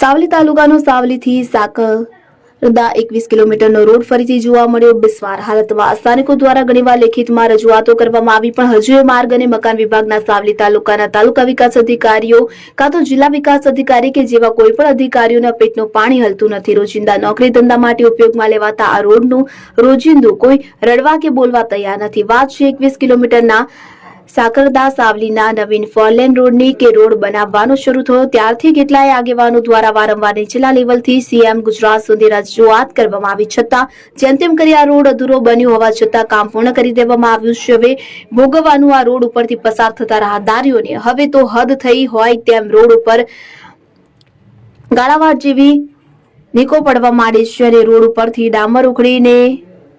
સાવલી તાલુકાનો સાવલીથી સાકરદા એકવીસ કિલોમીટરનો રોડ ફરીથી જોવા મળ્યો. બિસ્માર હાલતમાં સ્થાનિકો દ્વારા ઘણીવાર લેખિતમાં રજૂઆતો કરવામાં આવી, પણ હજુ એ માર્ગ અને મકાન વિભાગના સાવલી તાલુકાના તાલુકા વિકાસ અધિકારીઓ કાં તો જિલ્લા વિકાસ અધિકારી કે જેવા કોઈ પણ અધિકારીઓના પેટનું પાણી હલતું નથી. રોજિંદા નોકરી ધંધા માટે ઉપયોગમાં લેવાતા આ રોડનું રોજિંદુ કોઈ રડવા કે બોલવા તૈયાર નથી. વાત છે એકવીસ કિલોમીટરના સાકરદા સાવલીના નવીન ફોરલેન રોડની કે રોડ બનાવવાનો શરૂ થયો, ત્યારથી કેટલાય આગેવાનો દ્વારા વારંવાર નીચલા લેવલથી સીએમ ગુજરાત સુધી રજૂઆત કરવામાં આવી છતાં, જેમ તેમ કરી આ રોડ અધૂરો બન્યો હોવા છતાં કામ પૂર્ણ કરી દેવામાં આવ્યું છે. હવે ભોગવવાનું આ રોડ ઉપરથી પસાર થતા રાહદારીઓને હવે તો હદ થઈ હોય તેમ રોડ ઉપર ગાળાવાટ જેવી નીકો પડવા માંડી છે અને રોડ ઉપરથી ડામર ઉખડીને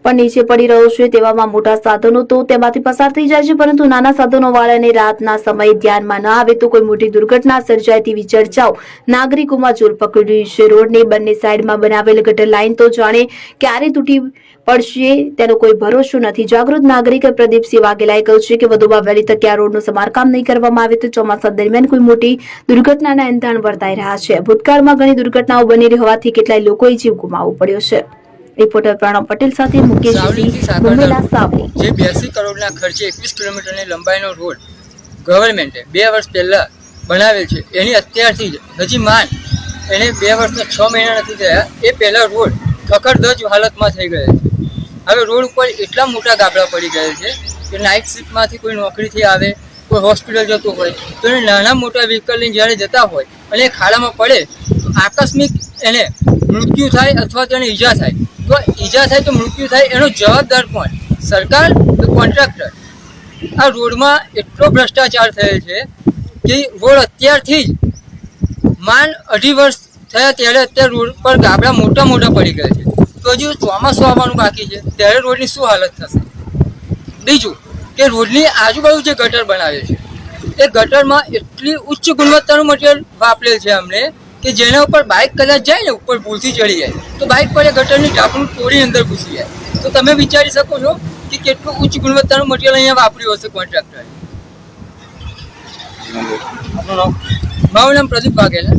પણ નીચે પડી રહ્યો છે તેવામાં મોટા સાધનો તો તેમાંથી પસાર થઈ જાય છે, પરંતુ નાના સાધનો વાળાને રાતના સમયે ધ્યાનમાં ન આવે તો કોઈ મોટી દુર્ઘટના સર્જાય તેવી ચર્ચાઓ નાગરિકોમાં જોર પકડી રહી છે. રોડની બંને સાઈડમાં બનાવેલ ગટર લાઈન તો જાણે ક્યારે તૂટી પડશે તેનો કોઈ ભરોસો નથી. જાગૃત નાગરિક પ્રદીપસિંહ વાઘેલાએ કહ્યું છે કે વધુમાં વહેલી તકે આ રોડનું સમારકામ નહીં કરવામાં આવે તો ચોમાસા દરમિયાન કોઈ મોટી દુર્ઘટનાના એંધાણ વર્તાઈ રહ્યા છે. ભૂતકાળમાં ઘણી દુર્ઘટનાઓ બની રહી હોવાથી કેટલાય લોકોએ જીવ ગુમાવવો પડ્યો છે. રિપોર્ટર પ્રણવ પટેલ સાથે મુકેશ જે બ્યાસી કરોડના ખર્ચે એકવીસ કિલોમીટરની લંબાઈનો રોડ ગવર્મેન્ટે બે વર્ષ પહેલાં બનાવેલ છે. એની અત્યારથી જ હજી માન એને બે વર્ષના છ મહિના નથી થયા. એ પહેલાં રોડ ખખડધજ હાલતમાં થઈ ગયેલ છે. હવે રોડ ઉપર એટલા મોટા ગાબડા પડી ગયેલ છે કે નાઇટ શિફ્ટમાંથી કોઈ નોકરીથી આવે કોઈ હોસ્પિટલ જતું હોય તો એને નાના મોટા વ્હીકલ લઈને જ્યારે જતા હોય અને એ ખાડામાં પડે આકસ્મિક એને મૃત્યુ થાય અથવા તેને ઈજા થાય. તો ઈજા થાય તો મૃત્યુ થાય એનો જવાબદાર કોણ? સરકાર કે કોન્ટ્રાક્ટર? આ રોડમાં એટલો ભ્રષ્ટાચાર થયેલ છે કે રોડ અત્યારથી જ માન અઢી વર્ષ થયા ત્યારે અત્યારે રોડ પર ગાબડા મોટા મોટા પડી ગયા છે. તો હજુ ચોમાસું આવવાનું બાકી છે. ત્યારે રોડની શું હાલત થશે? બીજું કે રોડની આજુબાજુ જે ગટર બનાવે છે, એ ગટરમાં એટલી ઉચ્ચ ગુણવત્તાનું મટીરિયલ વાપરેલ છે અમને કે જેના ઉપર બાઇક કદાચ જાય ને ઉપર ભૂલથી ચડી જાય તો બાઇક પર એ ગટરની ઢાંકણું તોડી અંદર ઘૂસી જાય. તો તમે વિચારી શકો છો કે કેટલું ઉચ્ચ ગુણવત્તાનું મટીરિયલ અહીંયા વાપર્યું હશે કોન્ટ્રાક્ટરે મારું નામ પ્રદીપ વાઘેલા.